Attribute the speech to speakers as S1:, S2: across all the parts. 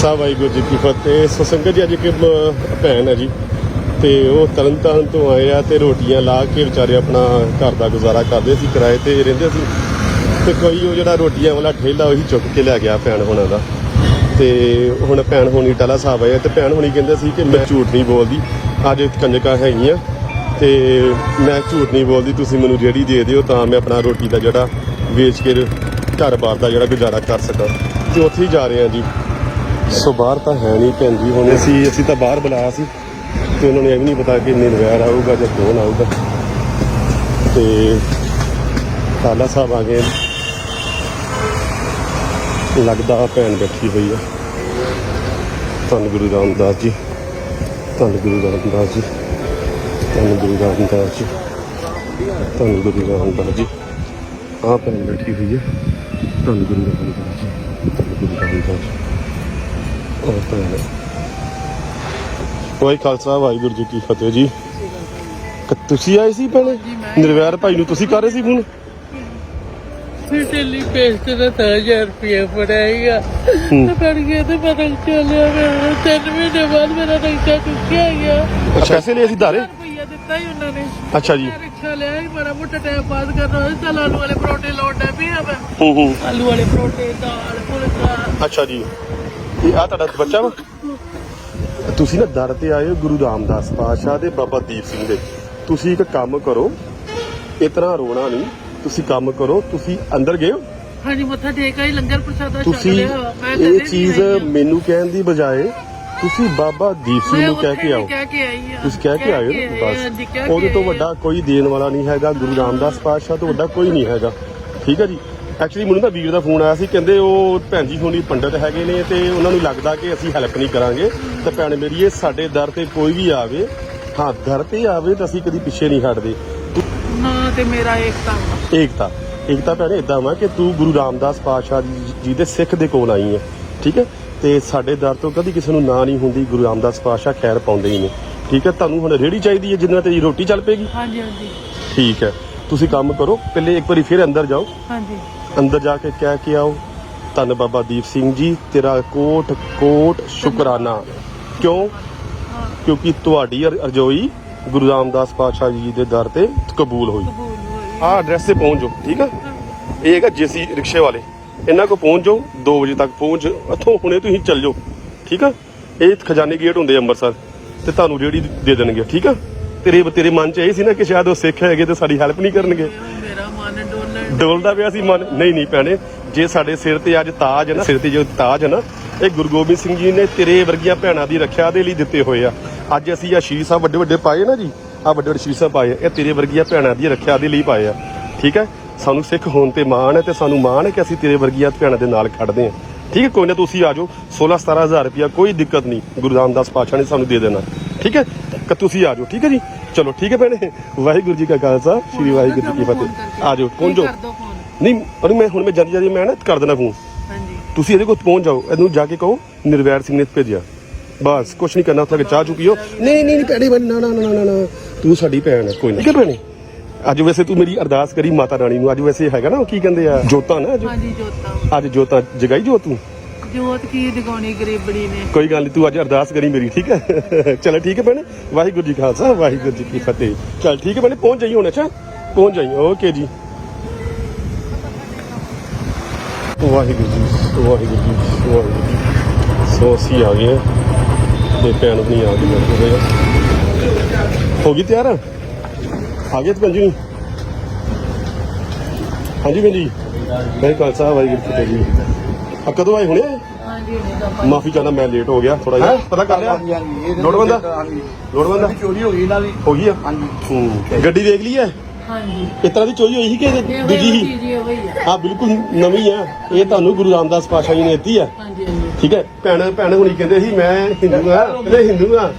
S1: ਸਾਹਿਬ, ਵਾਹਿਗੁਰੂ ਜੀ ਕੀ ਫਤਿਹ। ਸੋ ਸੰਗਤ ਜੀ ਅੱਜ ਇੱਕ ਭੈਣ ਹੈ ਜੀ। ਤੇ ਉਹ ਤਰਨਤਾਰਨ ਤੋਂ ਆਏ ਆ ਤੇ ਰੋਟੀਆਂ ਲਾ ਕੇ ਵਿਚਾਰੇ ਆਪਣਾ ਘਰ ਦਾ ਗੁਜ਼ਾਰਾ ਕਰਦੇ ਸੀ, ਕਿਰਾਏ ਤੇ ਰਹਿੰਦੇ ਸੀ। ਤੇ ਕੋਈ ਉਹ ਜਿਹੜਾ ਰੋਟੀਆਂ ਵਾਲਾ ਠੇਲਾ ਉਹੀ ਚੁੱਕ ਕੇ ਲੈ ਗਿਆ ਭੈਣ ਹੋਣਾ ਦਾ। ਤੇ ਹੁਣ ਭੈਣ ਹੋਣੀ ਟਾਲਾ ਸਾਹਿਬ ਆਏ ਆ ਤੇ ਭੈਣ ਹੋਣੀ ਕਹਿੰਦੇ ਸੀ ਕਿ ਮੈਂ ਝੂਠ ਨਹੀਂ ਬੋਲਦੀ, ਅੱਜ ਕੰਜਕਾਂ ਹੈਗੀਆਂ। ਤੇ ਮੈਂ ਝੂਠ ਨਹੀਂ ਬੋਲਦੀ, ਤੁਸੀਂ ਮੈਨੂੰ ਜਿਹੜੀ ਦੇ ਦਿਓ ਤਾਂ ਮੈਂ ਆਪਣਾ ਰੋਟੀ ਦਾ ਜਿਹੜਾ ਵੇਚ ਕੇ ਘਰ-ਬਾਰ ਦਾ ਜਿਹੜਾ ਗੁਜ਼ਾਰਾ ਕਰ ਸਕਾਂ। ਤੇ ਉੱਥੇ ਹੀ ਜਾ ਰਹੇ ਆ ਜੀ। ਸੋ ਬਾਹਰ ਤਾਂ ਹੈ ਨਹੀਂ ਭੈਣ ਜੀ, ਹੁਣ ਅਸੀਂ ਅਸੀਂ ਤਾਂ ਬਾਹਰ ਬੁਲਾਇਆ ਸੀ ਤੇ ਉਹਨਾਂ ਨੂੰ ਇਹ ਵੀ ਨਹੀਂ ਪਤਾ ਕਿ ਨਿਰਵੈਰ ਆਊਗਾ ਜਾਂ ਕੌਣ ਆਊਗਾ। ਤੇ ਟਾਲਾ ਸਾਹਿਬ ਆ ਗਏ। ਲੱਗਦਾ ਭੈਣ ਬੈਠੀ ਹੋਈ ਆ। ਧੰਨ ਗੁਰੂ ਰਾਮਦਾਸ ਜੀ, ਧੰਨ ਗੁਰੂ ਰਾਮਦਾਸ ਜੀ, ਧੰਨ ਗੁਰੂ ਰਾਮਦਾਸ ਜੀ, ਧੰਨ ਗੁਰੂ ਰਾਮਦਾਸ ਜੀ। ਆ ਭੈਣ ਬੈਠੀ ਹੋਈ ਹੈ ਧੰਨ ਗੁਰੂ ਰਾਮਦਾਸ ਜੀ, ਧੰਨ ਗੁਰੂ ਰਾਮਦਾਸ ਜੀ। ਉਹ ਭੈਣ ਵਾਹਿ ਖਾਲਸਾ ਵਾਹਿਗੁਰੂ ਜੀ ਕੀ ਫਤਿਹ ਜੀ। ਕ- ਤੁਸੀਂ ਆਏ ਸੀ ਭੈਣੇ ਨਿਰਵੈਰ ਭਾਈ ਨੂੰ ਤੁਸੀਂ ਕਰ ਰਹੇ ਸੀ ਫੋਨ?
S2: ਫਿਰ ਦਿੱਲੀ ਭੇਜ ਤੇ ਤਾਂ 1000 ਰੁਪਏ ਫੜਾਏਗਾ ਤੇ ਫਿਰ ਗਿਆ ਤੇ ਪਤਾ ਨੀ ਚੱਲਿਆ ਮੇਰਾ ਤਿੰਨ ਮਹੀਨੇ ਬਾਅਦ ਮੇਰਾ ਰਿਕਸ਼ਾ ਚੁੱਕਿਆ ਗਿਆ
S1: ਅੱਛਾ ਪੈਸੇ ਲਏ ਸੀ ਧਾਰੇ?
S2: ਰੁਪਈਆ ਦਿੱਤਾ ਹੀ ਉਹਨਾਂ ਨੇ।
S1: ਅੱਛਾ ਜੀ।
S2: ਮੈਂ ਰਿਕਸ਼ਾ ਲਿਆ ਸੀ ਬੜਾ ਮੋਟਾ ਟਾਈਮ ਪਾਸ ਕਰਨਾ ਸੀ ਚੱਲ ਆਲੂ ਵਾਲੇ ਪਰੌਂਠੇ ਲਾਉਣਾ ਪਿਆ ਮੈਂ।
S1: ਹੂੰ ਹੂੰ।
S2: ਆਲੂ ਵਾਲੇ ਪਰੌਂਠੇ ਦਾਲ ਫੁਲਕਾ
S1: ਅੱਛਾ ਜੀ। ਇਹ ਆ ਤੁਹਾਡਾ ਬੱਚਾ ਵਾ? ਤੁਸੀਂ ਨਾ ਦਰ ਤੇ ਆਏ ਹੋ ਗੁਰੂ ਰਾਮਦਾਸ ਪਾਤਸ਼ਾਹ ਦੇ ਬਾਬਾ ਦੀਪ ਸਿੰਘ ਦੇ। ਤੁਸੀਂ ਇੱਕ ਕੰਮ ਕਰੋ ਇਤਨਾ ਰੋਣਾ ਨਹੀਂ। ਤੁਸੀਂ ਕੰਮ ਕਰੋ ਤੁਸੀਂ ਅੰਦਰ ਗਏ ਹੋ।
S2: ਹਾਂਜੀ ਮੱਥਾ ਟੇਕ ਆਈ ਲੰਗਰ ਪ੍ਰਸ਼ਾਦਾ ਛਕ
S1: ਤੁਸੀਂ
S2: ਲਿਆ ਮੈਂ ਕਦੇ
S1: ਇਹ
S2: ਨਹੀਂ
S1: ਚੀਜ਼
S2: ਆਈ।
S1: ਮੈਨੂੰ ਕਹਿਣ ਦੀ ਬਜਾਏ ਤੁਸੀਂ ਬਾਬਾ ਦੀਪ ਸਿੰਘ
S2: ਮੈਂ
S1: ਨੂੰ ਕਹਿ ਕੇ ਆਓ।
S2: ਕਹਿ ਕੇ ਆਈ ਹਾਂ
S1: ਤੁਸੀਂ ਕਹਿ ਕੇ ਆਏ ਹੋ
S2: ਆਏ,
S1: ਬਸ।
S2: ਹਾਂਜੀ, ਕਹਿ
S1: ਉਹਦੇ
S2: ਕੇ
S1: ਤੋਂ ਵੱਡਾ ਕੋਈ ਦੇਣ ਵਾਲਾ ਨਹੀਂ ਹੈਗਾ। ਗੁਰੂ ਰਾਮਦਾਸ ਪਾਤਸ਼ਾਹ ਤੋਂ ਵੱਡਾ ਕੋਈ ਨਹੀਂ ਹੈਗਾ। ਠੀਕ ਹੈ ਜੀ? ਐਕਚੁਅਲੀ ਮੈਨੂੰ ਨਾ ਵੀਰ ਦਾ ਫੋਨ ਆਇਆ ਸੀ ਕਹਿੰਦੇ ਉਹ ਭੈਣ ਜੀ ਹੋਣੀ ਪੰਡਤ ਹੈਗੇ ਨੇ ਤੇ ਉਹਨਾਂ ਨੂੰ ਲੱਗਦਾ ਕਿ ਅਸੀਂ ਹੈਲਪ ਨਹੀਂ ਕਰਾਂਗੇ। ਤੇ ਭੈਣ ਮੇਰੀ ਇਹ ਸਾਡੇ ਦਰ ਤੇ ਕੋਈ ਵੀ ਆਵੇ ਹਾਂ ਦਰ ਤੇ ਆਵੇ ਤਾਂ ਅਸੀਂ ਕਦੀ ਪਿੱਛੇ ਨਹੀਂ ਹਟਦੇ। ਤੂੰ
S2: ਨਾ ਤੇ ਮੇਰਾ ਏਕਤਾ।
S1: ਏਕਤਾ। ਏਕਤਾ ਭੈਣੇ ਇਦਾਂ ਵਾ ਕਿ ਤੂੰ ਗੁਰੂ ਰਾਮਦਾਸ ਪਾਤਸ਼ਾਹ ਜੀ- ਦੇ ਸਿੱਖ ਦੇ ਕੋਲ ਆਈ ਹੈ ਠੀਕ ਹੈ? ਤੇ ਸਾਡੇ ਦਰ ਤੋਂ ਕਦੀ ਕਿਸੇ ਨੂੰ ਨਾ ਨਹੀਂ ਹੁੰਦੀ ਗੁਰੂ ਰਾਮਦਾਸ ਪਾਤਸ਼ਾਹ ਖੈਰ ਪਾਉਂਦੇ ਹੀ ਨੇ ਠੀਕ ਹੈ? ਤੁਹਾਨੂੰ ਹੁਣ ਰੇੜੀ ਚਾਹੀਦੀ ਹੈ ਜਿੰਨਾ ਤੇ ਰੋਟੀ ਚੱਲ ਪਏਗੀ?
S2: ਹਾਂਜੀ ਹਾਂਜੀ।
S1: ਠੀਕ ਹੈ। ਤੁਸੀਂ ਕੰਮ ਕਰੋ ਪਹਿਲੇ ਇੱਕ ਵਾਰੀ ਫਿਰ ਅੰਦਰ ਜਾਓ।
S2: ਹਾਂਜੀ।
S1: ਅੰਦਰ ਜਾ ਕੇ ਕਹਿ ਕੇ ਆਓ। ਧੰਨ ਬਾਬਾ ਦੀਪ ਸਿੰਘ ਜੀ ਤੇਰਾ ਕੋਟ ਕੋਟ ਸ਼ੁਕਰਾਨਾ। ਕਿਉਂ? ਕਿਉਂਕਿ ਤੁਹਾਡੀ ਅਰ- ਅਰਜ਼ੋਈ ਗੁਰੂ ਰਾਮਦਾਸ ਪਾਤਸ਼ਾਹ ਜੀ ਦੇ ਦਰ ਤੇ ਕਬੂਲ ਹੋਈ। ਆਹ ਐਡਰੈਸ ਤੇ ਪਹੁੰਚ ਜਾਓ ਠੀਕ ਆ? ਇਹ ਹੈਗਾ ਜੇਸੀ ਰਿਕਸ਼ੇ ਵਾਲੇ। ਇਹਨਾਂ ਕੋ ਪਹੁੰਚ ਜਾਓ 2 ਵਜੇ ਤੱਕ ਪਹੁੰਚ ਇੱਥੋਂ ਹੁਣੇ ਤੁਸੀਂ ਚੱਲ ਜਾਓ ਠੀਕ ਆ? ਇਹ ਖਜ਼ਾਨੇ ਗੇਟ ਹੁੰਦੇ ਆ ਅੰਮ੍ਰਿਤਸਰ ਤੇ ਤੁਹਾਨੂੰ ਰੇੜੀ ਦੇ ਦੇਣਗੇ ਠੀਕ ਆ? ਤੇਰੇ ਤੇਰੇ ਮਨ 'ਚ ਇਹ ਸੀ ਨਾ ਕਿ ਸ਼ਾਇਦ ਉਹ ਸਿੱਖ ਹੈਗੇ ਤੇ ਸਾਡੀ ਹੈਲਪ ਨਹੀਂ ਕਰਨਗੇ। ਡੋਲਦਾ ਪਿਆ ਸੀ ਮਨ। ਨਹੀਂ ਨਹੀਂ ਭੈਣੇ, ਜੇ ਸਾਡੇ ਸਿਰ ਤੇ ਅੱਜ ਤਾਜ ਹੈ ਨਾ, ਸਿਰ ਤੇ ਜੋ ਤਾਜ ਹੈ ਨਾ, ਇਹ ਗੁਰੂ ਗੋਬਿੰਦ ਸਿੰਘ ਜੀ ਨੇ ਤੇਰੇ ਵਰਗੀਆਂ ਭੈਣਾਂ ਦੀ ਰੱਖਿਆ ਦੇ ਲਈ ਦਿੱਤੇ ਹੋਏ ਆ। ਅੱਜ ਅਸੀਂ ਆ ਸ਼ੀਸ਼ ਸਾਹਿਬ ਵੱਡੇ ਵੱਡੇ ਪਾਏ ਨਾ ਜੀ ਆ ਵੱਡੇ ਵੱਡੇ ਸ਼ੀਸ਼ ਸਾਹਿਬ ਪਾਏ ਆ, ਇਹ ਤੇਰੇ ਵਰਗੀਆਂ ਭੈਣਾਂ ਦੀ ਰੱਖਿਆ ਦੇ ਲਈ ਪਾਏ ਆ। ਠੀਕ ਹੈ? ਸਾਨੂੰ ਸਿੱਖ ਹੋਣ ਤੇ ਮਾਣ ਹੈ ਤੇ ਸਾਨੂੰ ਮਾਣ ਹੈ ਕਿ ਅਸੀਂ ਤੇਰੇ ਵਰਗੀਆਂ ਭੈਣਾਂ ਦੇ ਨਾਲ ਖੜਦੇ ਹਾਂ। ਠੀਕ ਹੈ? ਕੋਈ ਨਾ, ਤੁਸੀਂ ਆ ਜਾਓ। 16 17000 ਰੁਪਇਆ, ਕੋਈ ਦਿੱਕਤ ਨਹੀਂ। ਗੁਰੂ ਰਾਮਦਾਸ ਪਾਤਸ਼ਾਹ ਨੇ ਸਾਨੂੰ ਦੇ ਦੇਣਾ। ਠੀਕ ਹੈ? ਕਿ ਤੁਸੀਂ ਆ ਜਾਓ ਠੀਕ ਹੈ ਜੀ? ਚਲੋ ਠੀਕ ਹੈ ਭੈਣੇ। ਵਾਹਿਗੁਰੂ ਜੀ ਕਾ ਖਾਲਸਾ ਸ੍ਰੀ ਵਾਹਿਗੁਰੂ ਜੀ ਕੀ ਫਤਿਹ। ਆ ਜਾਓ ਪਹੁੰਚ। ਨਹੀਂ ਪਰ ਮੈਂ ਹੁਣ ਮੈਂ ਜਾਂਦੀ ਜਾਂਦੀ ਮੈਂ ਨਾ ਕਰ ਦੇਣਾ ਫੋਨ।
S2: ਹਾਂਜੀ।
S1: ਤੁਸੀਂ ਇਹਦੇ ਕੋਲ ਪਹੁੰਚ ਜਾਓ ਇਹਨੂੰ ਜਾ ਕੇ ਕਹੋ ਨਿਰਵੈਰ ਸਿੰਘ ਨੇ ਭੇਜਿਆ। ਬਸ ਕੁਛ ਨਹੀਂ ਕਰਨਾ ਉੱਥੇ ਕੇ ਚਾਹ ਚੁ ਪੀਓ। ਨਹੀਂ ਨਹੀਂ ਨਹੀਂ ਭੈਣੇ ਨਾ ਨਾ ਨਾ ਨਾ ਨਾ ਤੂੰ ਸਾਡੀ ਭੈਣ ਹੈ ਕੋਈ ਨਹੀਂ ਠੀਕ ਹੈ ਭੈਣੇ। ਅੱਜ ਵੈਸੇ ਤੂੰ ਮੇਰੀ ਅਰਦਾਸ ਕਰੀ ਮਾਤਾ ਰਾਣੀ ਨੂੰ ਅੱਜ ਵੈਸੇ ਹੈਗਾ ਨਾ ਉਹ ਕੀ ਕਹਿੰਦੇ ਆ ਜੋਤਾਂ ਨਾ ਅੱਜ?
S2: ਹਾਂਜੀ ਜੋਤਾਂ।
S1: ਅੱਜ ਜੋਤਾਂ ਜਗਾਈ ਜੋਤ ਤੂੰ?
S2: ਜੋਤ ਕੀ ਦਿਗਾਉਣੀ ਗਰੀਬੜੀ ਨੇ?
S1: ਕੋਈ ਗੱਲ ਨਹੀਂ ਤੂੰ ਅੱਜ ਅਰਦਾਸ ਕਰੀ ਮੇਰੀ, ਠੀਕ ਹੈ? ਚਲ ਠੀਕ ਹੈ ਭੈਣੇ, ਵਾਹਿਗੁਰੂ ਜੀ ਖਾਲਸਾ, ਵਾਹਿਗੁਰੂ ਜੀ ਕੀ ਫਤਿਹ। ਚਲ ਠੀਕ ਹੈ ਭੈਣੇ, ਪਹੁੰਚ ਜਾਈ ਹੁਣ, ਅੱਛਾ? ਪਹੁੰਚ ਜਾਈ, ਓਕੇ ਜੀ। ਵਾਹਿਗੁਰੂ ਜੀ ਵਾਹਿਗੁਰੂ ਜੀ ਵਾਹਿਗੁਰੂ ਜੀ। ਸੋ ਅਸੀਂ ਆ ਗਏ ਤੇ ਭੈਣ ਆਪਣੀ ਆ ਗਈ ਹੋ। ਗਈ ਤਿਆਰ? ਆ ਗਏ ਤੇ ਜੀ? ਹਾਂਜੀ ਭੈਣ ਜੀ। ਵਾਹਿਗੁਰੂ ਖਾਲਸਾ, ਵਾਹਿਗੁਰੂ ਜੀ। ਆ ਕਦੋਂ ਆਏ ਹੁਣੇ?
S2: ਹਾਂਜੀ
S1: ਮਾਫੀ ਚਾਹਨਾ ਮੈਂ ਲੇਟ ਹੋ ਗਿਆ ਥੋੜਾ ਜਿਹਾ। ਪਤਾ ਕਰ ਲਿਆ? ਲੋੜਵੰਦ ਆ? ਲੋੜਵੰਦ ਆ?
S3: ਚੋਰੀ ਹੋ ਗਈ ਇਹਨਾਂ ਦੀ।
S1: ਹੋ ਗਈ ਆ?
S3: ਹਾਂਜੀ।
S1: ਹੂੰ। ਗੱਡੀ ਦੇਖ ਲਈ ਹੈ
S2: ਹਾਂਜੀ।
S1: ਇਸ ਤਰ੍ਹਾਂ ਦੀ ਚੋਰੀ ਹੋਈ ਸੀ ਕਿ
S2: ਇਹ
S1: ਦੂਜੀ
S2: ਹੋਈ
S1: ਹੀ
S2: ਆ।
S1: ਬਿਲਕੁਲ ਨਵੀਂ ਹੈ ਇਹ ਤੁਹਾਨੂੰ ਗੁਰੂ ਰਾਮਦਾਸ ਪਾਤਸ਼ਾਹ ਜੀ ਨੇ ਦਿੱਤੀ
S2: ਹਾਂਜੀ ਹਾਂਜੀ।
S1: ਠੀਕ ਹੈ? ਭੈਣ ਭੈਣ ਹੁਣੀ ਕਹਿੰਦੇ ਸੀ ਮੈਂ ਹਿੰਦੂ ਆ ਕਹਿੰਦੇ ਹਿੰਦੂ ਆ।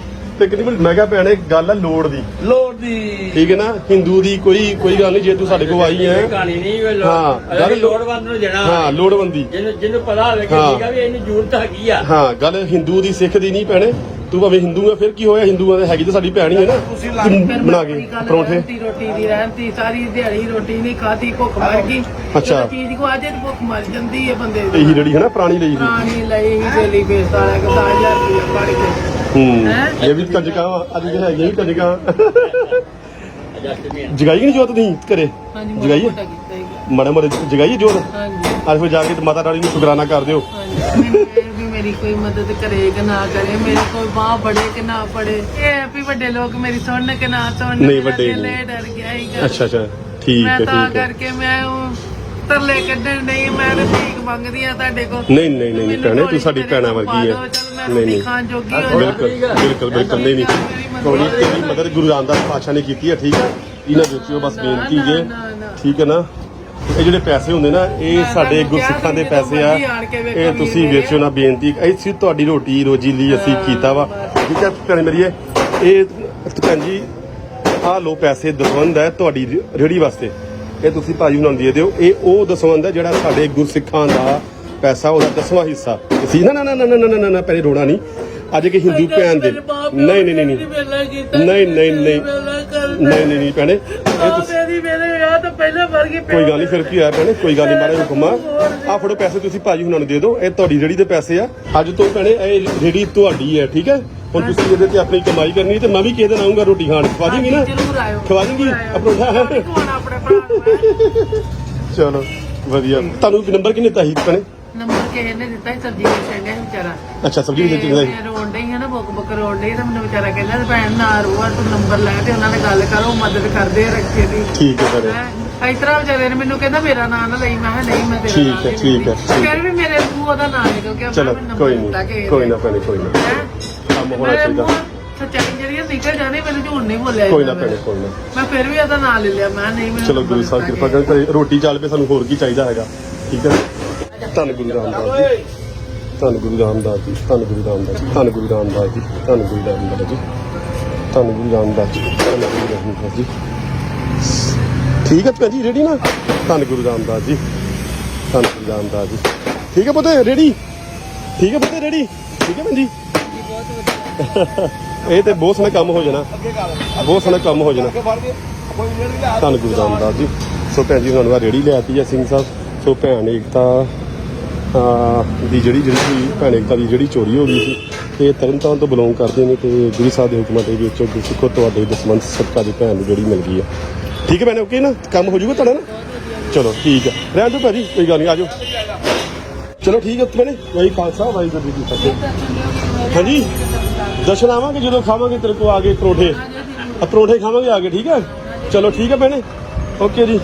S1: ਤੇ ਕਹਿੰਦੀ ਵੀ ਮੈਂ ਕਿਹਾ ਭੈਣੇ ਗੱਲ ਆ ਲੋੜ ਦੀ।
S3: ਲੋੜ ਦੀ।
S1: ਠੀਕ ਹੈ ਨਾ? ਹਿੰਦੂ ਦੀ ਕੋਈ ਕੋਈ ਗੱਲ ਨਹੀਂ ਜੇ ਤੂੰ ਸਾਡੇ ਕੋਲ ਆਈ ਹੈ।
S3: ਕਹਾਣੀ ਨਹੀਂ ਵੇ
S1: ਹਾਂ, ਗੱਲ
S3: ਗੱਲ ਲੋੜਵੰਦ ਨੂੰ ਦੇਣਾ
S1: ਹਾਂ ਲੋੜਵੰਦੀ।
S3: ਜਿਹਨੂੰ ਜਿਹਨੂੰ ਪਤਾ ਹੋਵੇ ਕਿ
S1: ਹਾਂ।
S3: ਠੀਕ ਆ ਵੀ ਇਹਨੂੰ ਜ਼ਰੂਰਤ ਹੈਗੀ ਆ।
S1: ਹਾਂ ਗੱਲ ਹਿੰਦੂ ਦੀ ਸਿੱਖ ਦੀ ਨਹੀਂ ਭੈਣੇ। ਤੂੰ ਭਾਵੇਂ ਹਿੰਦੂ ਆ ਫਿਰ ਕੀ ਹੋਇਆ? ਹਿੰਦੂਆਂ ਦੇ ਹੈਗੀ ਤਾਂ ਸਾਡੀ ਭੈਣ ਹੀ ਹੈ ਨਾ।
S3: ਤੁਸੀਂ
S1: ਤੂੰ ਬਣਾ ਕੇ ਪਰੌਂਠੇ।
S2: ਰੋਟੀ ਦੀ ਰਹਿੰਦੀ ਸਾਰੀ ਦਿਹਾੜੀ ਰੋਟੀ ਨਹੀਂ ਖਾਦੀ ਭੁੱਖ ਮਰ ਗਈ।
S1: ਅੱਛਾ।
S2: ਜਦੋਂ ਚੀਜ਼ ਕੋ ਆਜੇ ਤਾਂ ਭੁੱਖ ਮਰ ਜਾਂਦੀ ਹੈ ਬੰਦੇ ਦੀ।
S1: ਇਹੀ ਜਿਹੜੀ ਹੈ ਨਾ ਪੁਰਾਣੀ ਲਈ ਸੀ।
S2: ਪੁਰਾਣੀ ਲਈ ਹੀ ਡੇਲੀ ਬੇਸ ਵਾਲਾ ਕਿ 10000 ਰੁਪਏ ਪੜ ਕੇ।
S1: ਹੂੰ।
S2: ਹੈਂ?
S1: ਇਹ ਵੀ ਕੰਜਕਾਂ ਵਾਂ, ਅੱਜ ਦੇ ਹੈਗੇ ਵੀ ਕੰਜਕਾਂ। ਜਗਾਈ ਕਿ ਨਹੀਂ ਜੋਤ ਤੁਸੀਂ ਘਰੇ?
S2: ਹਾਂਜੀ
S1: ਜਗਾਈਏ
S2: ਮੋਟਾ ਕੀਤਾ ਹੀ
S1: ਮਾੜਾ ਮਾੜਾ ਜਗਾਈਏ ਜੋਤ?
S2: ਹਾਂਜੀ।
S1: ਅੱਜ ਫਿਰ ਜਾ ਕੇ ਤੇ ਮਾਤਾ ਰਾਣੀ ਨੂੰ ਸ਼ੁਕਰਾਨਾ ਕਰ ਦਿਓ।
S2: ਹਾਂਜੀ। ਮੇਰੀ ਕੋਈ ਮਦਦ ਕਰੇ ਕਿ ਨਾ ਕਰੇ ਮੇਰੀ ਕੋਈ ਬਾਹ ਬੜੇ ਕਿ ਨਾ ਬੜੇ ਇਹ ਹੈ ਵੀ ਵੱਡੇ ਲੋਕ ਮੇਰੀ ਸੁਣਨ ਕਿ ਨਾ ਸੁਣਨ
S1: ਨਹੀਂ,
S2: ਮੇਰਾ
S1: ਵੱਡੇ
S2: ਦਿਲ
S1: ਨਹੀਂ।
S2: ਇਹ ਡਰ ਗਿਆ ਹੀਗਾ
S1: ਅੱਛਾ ਅੱਛਾ। ਠੀਕ
S2: ਮੈਂ
S1: ਹੈ
S2: ਤਾਂ
S1: ਠੀਕ ਹੈ।
S2: ਕਰਕੇ ਮੈਂ ਉਹ ਤਰਲੇ ਕੱਢਣ ਨਹੀਂ ਮੈਂ ਤੇ ਭੀਖ ਮੰਗਦੀ ਆ ਤੁਹਾਡੇ ਕੋਲ।
S1: ਨਹੀਂ ਨਹੀਂ ਨਹੀਂ
S2: ਮੈਨੂੰ
S1: ਭੈਣੇ ਤੂੰ ਸਾਡੀ
S2: ਮੇਰੇ
S1: ਭੈਣਾਂ
S2: ਕੋਲ
S1: ਵਰਗੀ ਹੈ।
S2: ਪਾ ਦਿਓ, ਚੱਲ ਮੈਂ
S1: ਨਹੀਂ ਨਹੀਂ।
S2: ਖਾਣ ਜੋਗੀ ਹੋ।
S1: ਬਿਲਕੁਲ ਬਿਲਕੁਲ ਬਿਲਕੁਲ। ਨਹੀਂ ਨਹੀਂ। ਕੋਈ ਤੇਰੀ ਮਦਦ ਗੁਰੂ ਰਾਮਦਾਸ ਪਾਤਸ਼ਾਹ ਨੇ ਕੀਤੀ ਹੈ ਠੀਕ ਹੈ? ਇਹਨਾਂ ਵਿੱਚੋਂ ਬਸ
S2: ਨਾ,
S1: ਬੇਨਤੀ
S2: ਨਾ,
S1: ਜੇ
S2: ਨਾ, ਨਾ।
S1: ਠੀਕ ਹੈ ਨਾ? ਇਹ ਜਿਹੜੇ ਪੈਸੇ ਹੁੰਦੇ ਨਾ ਇਹ ਸਾਡੇ ਗੁਰਸਿੱਖਾਂ ਦੇ ਪੈਸੇ ਆ ਇਹ ਤੁਸੀਂ ਵੇਚੋ ਨਾ ਬੇਨਤੀ ਅਸੀਂ ਤੁਹਾਡੀ ਰੋਟੀ ਰੋਜੀ ਲਈ ਅਸੀਂ ਕੀਤਾ ਵਾ। ਠੀਕ ਹੈ ਭੈਣ ਮੇਰੀਏ ਇਹ ਭੈਣ ਜੀ ਆ ਲੋ ਪੈਸੇ ਦਸਵੰਦ ਹੈ ਤੁਹਾਡੀ ਰੇੜੀ ਵਾਸਤੇ। ਇਹ ਤੁਸੀਂ ਭਾਜੀ ਨੂੰ ਦੇ ਦਿਓ। ਇਹ ਉਹ ਦਸਵੰਦ ਹੈ ਜਿਹੜਾ ਸਾਡੇ ਗੁਰਸਿੱਖਾਂ ਦਾ ਪੈਸਾ ਉਹਦਾ ਦਸਵਾਂ ਹਿੱਸਾ। ਤੁਸੀਂ ਨਾ ਨਾ ਨਾ ਨਾ ਨਾ ਨਾ ਨਾ ਪਹਿਲੇ ਰੋਣਾ ਨਹੀਂ। ਅੱਜ ਕਿ ਹਿੰਦੂ ਭੈਣ ਦੇ ਨਹੀਂ ਨਹੀਂ ਨਹੀਂ ਨਹੀਂ। ਨਹੀਂ, ਨਹੀਂ, ਨਹੀਂ। ਨਹੀਂ ਨਹੀਂ ਨਹੀਂ ਭੈਣੇ। ਕੋਈ ਗੱਲ ਨਹੀਂ ਫਿਰ ਕੀ ਹੋਇਆ ਭੈਣੇ? ਕੋਈ ਗੱਲ ਨਹੀਂ ਮਾਰਾ ਹੁਕਮਾ ਆ। ਫੜੋ ਪੈਸੇ ਤੁਸੀਂ ਭਾਜੀ ਹੁਣਾਂ ਨੂੰ ਦੇ ਦਿਓ। ਇਹ ਤੁਹਾਡੀ ਰੇੜੀ ਦੇ ਪੈਸੇ ਆ। ਅੱਜ ਤੋਂ ਭੈਣੇ ਇਹ ਰੇੜੀ ਤੁਹਾਡੀ ਹੈ ਠੀਕ ਹੈ? ਹੁਣ ਤੁਸੀਂ ਇਹਦੇ ਤੇ ਆਪਣੀ ਕਮਾਈ ਕਰਨੀ ਤੇ ਮੈਂ ਵੀ ਕਿਸੇ ਦਿਨ ਆਉਂਗਾ ਰੋਟੀ ਖਾਣ। ਖਵਾ ਦੇਂਗੀ ਨਾ? ਖਵਾ ਦੇਂਗੀ? ਆਪਣਾ ਚਲੋ ਵਧੀਆ। ਤੁਹਾਨੂੰ ਨੰਬਰ ਕਿੰਨੇ ਸੀ ਭੈਣੇ?
S2: ਕਿਸੇ ਨੇ ਦਿੱਤਾ ਸੀ ਸਬਜ਼ੀ ਵੇਚਣ ਡਿਆ ਸੀ ਵਿਚਾਰਾ।
S1: ਅੱਛਾ ਸਬਜ਼ੀ ਵੀ ਦਿੱਤੀ
S2: ਮੈਂ ਰੋਣ ਡਈ ਆ ਨਾ ਬੁੱਕ ਬੁੱਕ ਰੋਣ ਡਈ ਤਾਂ ਮੈਨੂੰ ਵਿਚਾਰਾ ਕਹਿੰਦਾ ਤੇ ਭੈਣ ਨਾ ਰੋਆ ਤੂੰ ਨੰਬਰ ਲੈ ਤੇ ਉਹਨਾਂ ਨਾਲ ਗੱਲ ਕਰੋ ਮਦਦ ਕਰਦੇ ਆ ਰੱਖੇ ਦੀ।
S1: ਠੀਕ ਹੈ
S2: ਹੈਂ। ਇਸ ਤਰ੍ਹਾਂ ਵਿਚਾਰੇ ਨੇ ਮੈਨੂੰ ਕਹਿੰਦਾ ਮੇਰਾ ਨਾਂ ਨਾ ਲਈ। ਮੈਂ ਕਿਹਾ ਨਹੀਂ ਮੈਂ ਤੇਰਾ
S1: ਠੀਕ
S2: ਨਾਂ
S1: ਹੈ,
S2: ਨਹੀਂ
S1: ਠੀਕ ਹੈ,
S2: ਲੈਂਦੀ।
S1: ਠੀਕ।
S2: ਫਿਰ ਵੀ ਮੇਰੇ ਮੂੰਹ ਉਹਦਾ ਨਾਂ ਨਿਕਲ ਗਿਆ
S1: ਚਲੋ ਕੋਈ ਨਹੀਂ ਕੋਈ ਨਾ। ਭੈਣੇ ਕੋਈ ਨਾ।
S2: ਹੈਂ?
S1: ਕੰਮ ਹੋਣਾ ਚਾਹੀਦਾ।
S2: ਸੱਚਾਈ ਜਿਹੜੀ ਆ ਨਿਕਲ ਜਾਣੀ ਮੈਨੂੰ ਝੂਠ ਨਹੀਂ ਬੋਲਿਆ
S1: ਕੋਈ ਨਾ
S2: ਜਾਂਦਾ
S1: ਭੈਣੇ ਕੋਈ ਨਾ।
S2: ਮੈਂ ਫਿਰ ਵੀ ਉਹਦਾ ਨਾਂ ਲੈ ਲਿਆ ਮੈਂ ਕਿਹਾ ਨਹੀਂ ਮੈਨੂੰ
S1: ਚਲੋ ਗੁਰੂ ਸਾਹਿਬ ਕਿਰਪਾ ਕਰਨ ਤੇ ਰੋਟੀ ਚੱਲ ਪਏ ਸਾਨੂੰ ਹੋਰ ਕੀ ਚਾਹੀਦਾ ਹੈਗਾ ਠੀਕ ਹੈ ਧੰਨ ਗੁਰੂ ਰਾਮਦਾਸ ਜੀ ਧੰਨ ਗੁਰੂ ਰਾਮਦਾਸ ਜੀ ਧੰਨ ਗੁਰੂ ਰਾਮਦਾਸ ਜੀ ਧੰਨ ਗੁਰੂ ਰਾਮਦਾਸ ਜੀ ਧੰਨ ਗੁਰੂ ਰਾਮਦਾਸ ਜੀ ਧੰਨ ਗੁਰੂ ਰਾਮਦਾਸ ਜੀ ਧੰਨ ਗੁਰੂ ਰਾਮਦਾਸ ਜੀ ਠੀਕ ਹੈ ਭੈਣ ਜੀ ਰੈਡੀ ਨਾ ਧੰਨ ਗੁਰੂ ਰਾਮਦਾਸ ਜੀ ਧੰਨ ਗੁਰੂ ਰਾਮਦਾਸ ਜੀ ਠੀਕ ਹੈ ਪੁੱਤ ਰੈਡੀ ਠੀਕ ਹੈ ਪੁੱਤ ਰੈਡੀ ਠੀਕ ਹੈ ਭੈਣ ਜੀ ਇਹ ਤੇ ਬਹੁਤ ਸੋਹਣਾ ਕੰਮ ਹੋ ਜਾਣਾ ਬਹੁਤ ਸੋਹਣਾ ਕੰਮ ਹੋ ਜਾਣਾ ਧੰਨ ਗੁਰੂ ਰਾਮਦਾਸ ਜੀ ਸੋ ਭੈਣ ਜੀ ਤੁਹਾਨੂੰ ਨੂੰ ਆ ਰੇੜੀ ਲਿਆਤੀ ਆ ਸਿੰਘ ਸਾਹਿਬ ਸੋ ਭੈਣ ਏਕਤਾ ਦੀ ਜਿਹੜੀ ਜਿਹੜੀ ਸੀ ਭੈਣ ਏਕਤਾ ਦੀ ਜਿਹੜੀ ਚੋਰੀ ਹੋ ਗਈ ਸੀ ਇਹ ਤਰਨਤਾਰਨ ਤੋਂ ਬਿਲੋਂਗ ਕਰਦੇ ਨੇ ਤੇ ਗੁਰੂ ਸਾਹਿਬ ਦੇ ਹੁਕਮਾਂ ਦੇ ਵਿੱਚ ਗੁਰਸਿੱਖੋ ਤੁਹਾਡੇ ਦਸਮੰਤ ਸਦਕਾ ਦੀ ਭੈਣ ਨੂੰ ਜਿਹੜੀ ਮਿਲ ਗਈ ਆ। ਠੀਕ ਹੈ ਭੈਣੇ ਓਕੇ ਨਾ? ਕੰਮ ਹੋ ਜਾਊਗਾ ਤੁਹਾਡਾ ਨਾ? ਚਲੋ, ਠੀਕ ਹੈ ਰਹਿਣ ਦਿਓ ਭਾਜੀ, ਕੋਈ ਗੱਲ ਨਹੀਂ ਆਜੋ ਚਲੋ, ਠੀਕ ਹੈ ਭੈਣੇ ਵਾਹਿ ਖਾਲਸਾ, ਵਾਹਿਗੁਰੂ ਜੀ ਕੀ ਫਤਿਹ। ਹਾਂਜੀ? ਦਰਸ਼ਨ ਆਵਾਂਗੇ ਜਦੋਂ ਖਾਵਾਂਗੇ, ਤੇਰੇ ਕੋਲ ਆ ਕੇ ਪਰੌਠੇ। ਆ ਖਾਵਾਂਗੇ, ਆ ਕੇ ਠੀਕ ਹੈ ਚਲੋ, ਠੀਕ ਹੈ ਭੈਣੇ। ਓਕੇ ਜੀ।